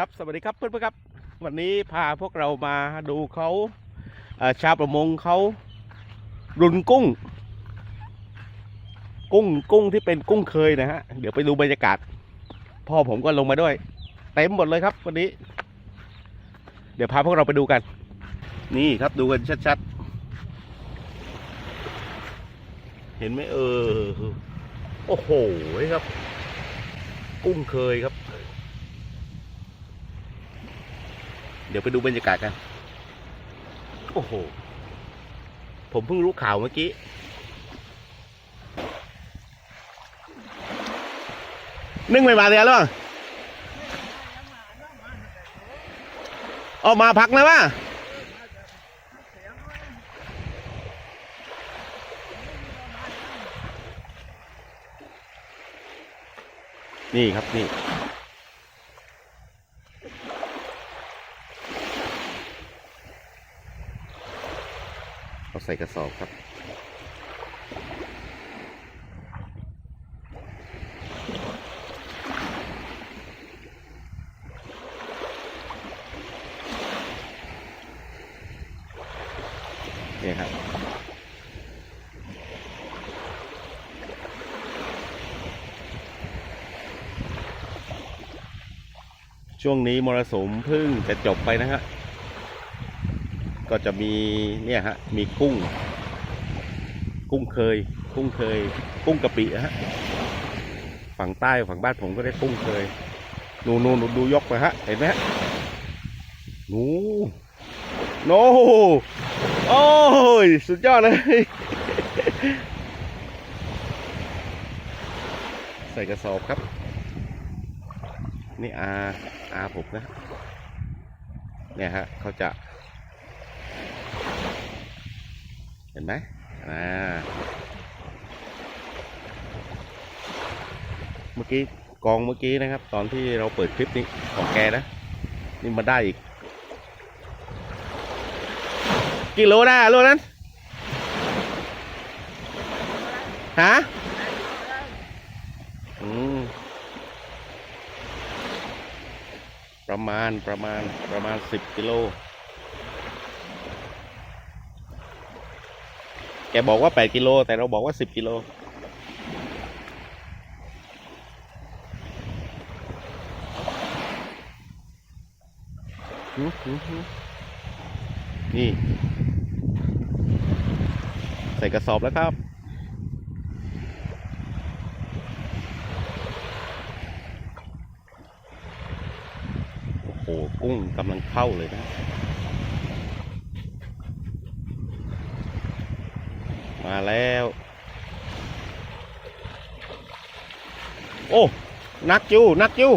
ครับสวัสดีครับเพื่อนๆครับ วันนี้พาพวกเรามาดูเขาชาวประมงเขารุนกุ้ง กุ้งกุ้งที่เป็นกุ้งเคยนะฮะเดี๋ยวไปดูบรรยากาศพ่อผมก็ลงมาด้วยเต็มหมดเลยครับ วันนี้ เดี๋ยวพาพวกเราไปดูกัน นี่ครับดูกันชัดๆเห็นไหมเออโอ้โหครับ กุ้งเคยครับ ดี๋ยวไปดูบรรยากาศกัน โอ้โห ผมเพิ่งรู้ข่าวเมื่อกี้ นึ่งไม่มาเดียวหรอออกมาพักนะว่านี่ครับนี่ เอาใส่กระสอบครับ นี่ครับช่วงนี้มรสุมเพิ่งจะจบไปนะฮะ ก็จะมีเนี่ยฮะมีกุ้ง กุ้งเคย กุ้งเคย กุ้งกะปิฮะฝั่งใต้ฝั่งบ้านผมก็ได้กุ้งเคยนูนูนูดูยกไปฮะเห็นไหมฮะนูโนโอ้ยสุดยอดเลย ใส่กระสอบครับ นี่อาอาผมนะเนี่ยฮะเขาจะ เห็นไหมอ่าเมื่อกี้กองเมื่อกี้นะครับ ตอนที่เราเปิดคลิปนี้ของแกนะ นี่มาได้อีกกี่โลได้อะโลนั้นฮะอืมประมาณประมาณประมาณสิบกิโล แกบอกว่า 8 กิโล แต่เราบอกว่า 10 กิโล นี่ ใส่กระสอบแล้วครับ โอ้โห กุ้งกำลังเข้าเลยนะ มาแล้ว โอ้ นักจูนักจู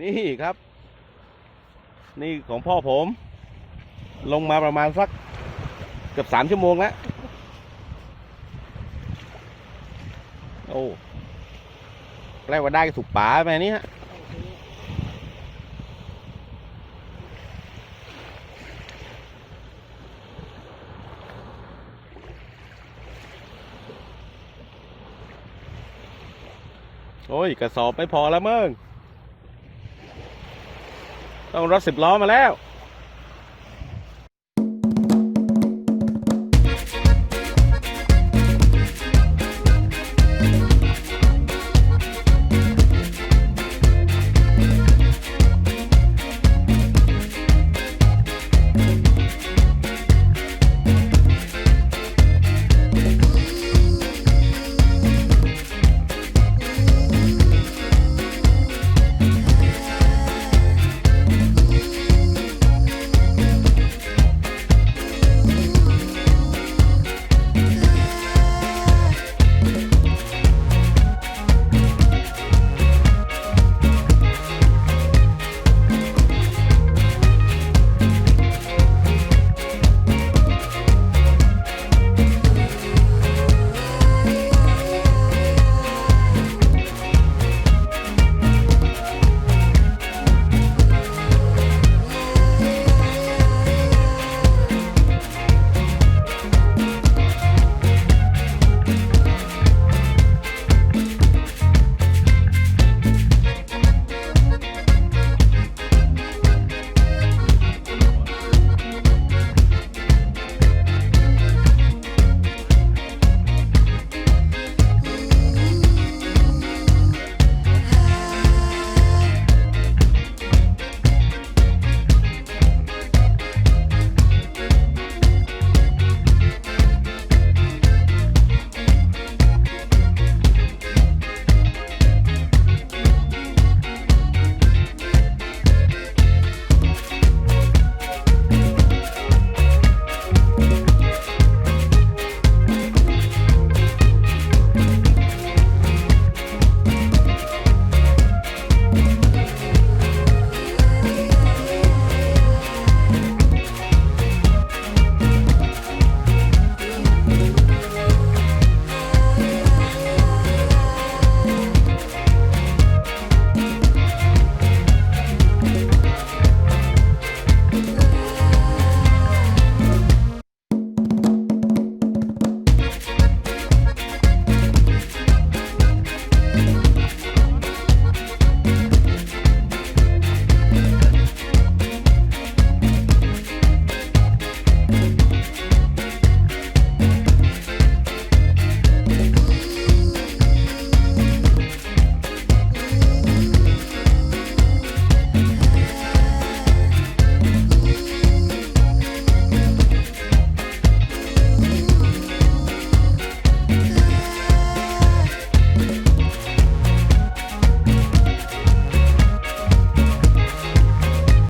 นี่ครับ นี่ของพ่อผม ลงมาประมาณสักเกือบสามชั่วโมงแล้ว โอ้แปลว่าได้ถูกป่าไหมเนี่ โอ้ยกระสอบไม่พอแล้วมึง ต้องรถสิบล้อมาแล้ว